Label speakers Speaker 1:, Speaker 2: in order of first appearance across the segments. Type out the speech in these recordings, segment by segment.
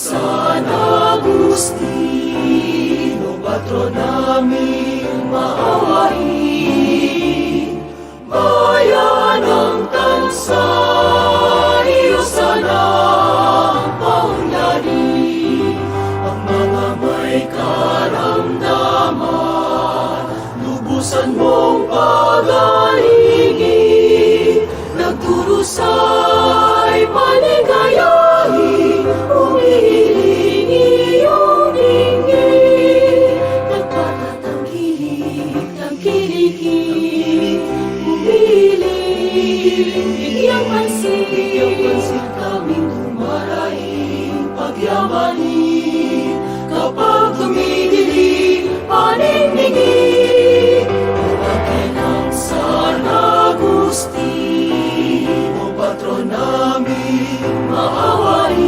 Speaker 1: San Agustino, patro naming maawain, bayan ng tansa, iyo sana ang paunlari, ang mga may karamdaman, lubusan mong pagay. pansin, bigyang pansin, bigyang pansin kami dumaraing pagyamanin. Kapag tumidilig, panindigin, lumaki ng San Agustin, o patron namin, maawain.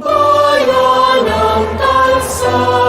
Speaker 1: Bayan ng Talsan,